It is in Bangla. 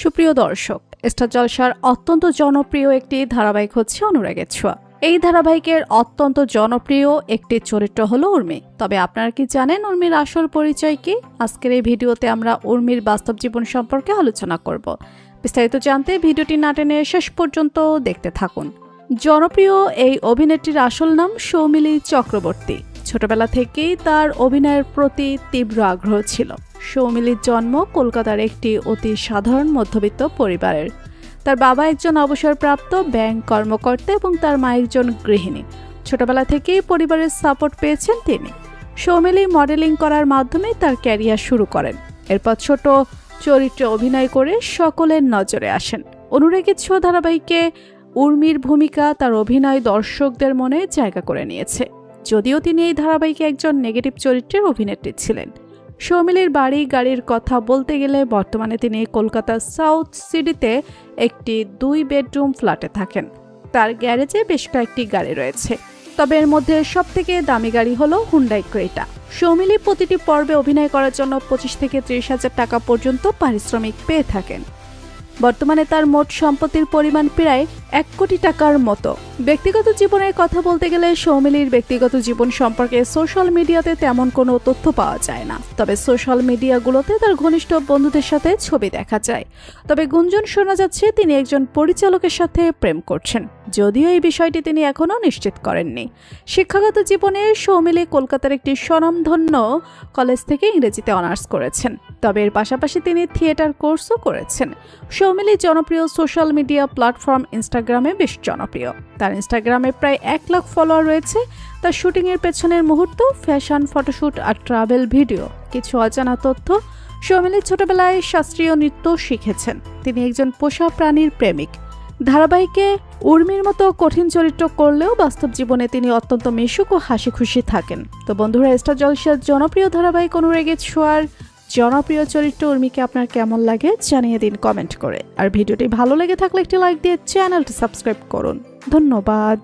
সুপ্রিয় দর্শক, স্টার জলসার অত্যন্ত জনপ্রিয় একটি ধারাবাহিক হচ্ছে অনুরাগের ছোঁয়া। এই ধারাবাহিকের অত্যন্ত জনপ্রিয় একটি চরিত্র হলো উর্মি। তবে আপনারা কি জানেন উর্মির আসল পরিচয় কি? আজকের এই ভিডিওতে আমরা উর্মির বাস্তব জীবন সম্পর্কে আলোচনা করব। বিস্তারিত জানতে ভিডিওটি না টেনে শেষ পর্যন্ত দেখতে থাকুন। জনপ্রিয় এই অভিনেত্রীর আসল নাম সৌমিলি চক্রবর্তী। ছোটবেলা থেকেই তার অভিনয়ের প্রতি তীব্র আগ্রহ ছিল। সৌমিলির জন্ম কলকাতার একটি অতি সাধারণ মধ্যবিত্ত পরিবারের। তার বাবা একজন অবসরপ্রাপ্ত ব্যাংক কর্মকর্তা এবং তার মা একজন গৃহিণী। ছোটবেলা থেকেই পরিবারের সাপোর্ট পেয়েছেন তিনি। সৌমিলি মডেলিং করার মাধ্যমে তার ক্যারিয়ার শুরু করেন। এরপর ছোট চরিত্রে অভিনয় করে সকলের নজরে আসেন। অনুরাগের ছোঁয়া ধারাবাহিকে উর্মির ভূমিকা তার অভিনয় দর্শকদের মনে জায়গা করে নিয়েছে। যদিও তিনি এই ধারাবাহিকে একজন নেগেটিভ চরিত্রের অভিনেত্রী ছিলেন। সৌমিলির বাড়ি গাড়ির কথা বলতে গেলে বর্তমানে তিনি কলকাতার সাউথ সিটিতে একটি দুই বেডরুম ফ্ল্যাটে থাকেন। তার গ্যারেজে বেশ কয়েকটি গাড়ি রয়েছে। তবে এর মধ্যে সব থেকে দামি গাড়ি হলো হুন্ডাই ক্রেটা সৌমিলি প্রতিটি পর্বে অভিনয় করার জন্য পঁচিশ থেকে ত্রিশ হাজার টাকা পর্যন্ত পারিশ্রমিক পেয়ে থাকেন। বর্তমানে তার মোট সম্পত্তির পরিমাণ প্রায় এক কোটি টাকার মতো। ব্যক্তিগত জীবনের কথা বলতে গেলে সৌমিলির ব্যক্তিগত জীবন সম্পর্কে সোশ্যাল মিডিয়াতে তেমন কোনো তথ্য পাওয়া যায় না। তবে সোশ্যাল মিডিয়াগুলোতে তার ঘনিষ্ঠ বন্ধুদের সাথে ছবি দেখা যায়। তবে গুঞ্জন শোনা যাচ্ছে, তিনি একজন পরিচালকের সাথে প্রেম করছেন। যদিও এই বিষয়টি তিনি এখনও নিশ্চিত করেননি। শিক্ষাগত জীবনে সৌমিলি কলকাতার একটি স্বনামধন্য কলেজ থেকে ইংরেজিতে অনার্স করেছেন। তবে এর পাশাপাশি তিনি থিয়েটার কোর্সও করেছেন। সৌমিলি জনপ্রিয় সোশ্যাল মিডিয়া প্ল্যাটফর্ম ইনস্টাগ্রামে বেশ জনপ্রিয়। তার ইনস্টাগ্রামে প্রায় এক লাখ ফলোয়ার রয়েছে। তার শুটিংয়ের পেছনের মুহূর্ত ফ্যাশন ফটোশ্যুট আর ট্রাভেল ভিডিও কিছু অজানা তথ্য সৌমিলি ছোটবেলায় শাস্ত্রীয় নৃত্য শিখেছেন। তিনি একজন পোষা প্রাণীর প্রেমিক। ধারাবাহিকে উর্মির মতো কঠিন চরিত্র করলেও বাস্তব জীবনে তিনি অত্যন্ত মিশুক ও হাসি খুশি থাকেন। তো বন্ধুরা, স্টার জলসার জনপ্রিয় ধারাবাহিক অনুরাগে ছোঁয়ার জনপ্রিয় চরিত্র উর্মিকে আপনার কেমন লাগে জানিয়ে দিন কমেন্ট করে। আর ভিডিওটি ভালো লেগে থাকলে একটি লাইক দিয়ে চ্যানেলটি সাবস্ক্রাইব করুন। ধন্যবাদ।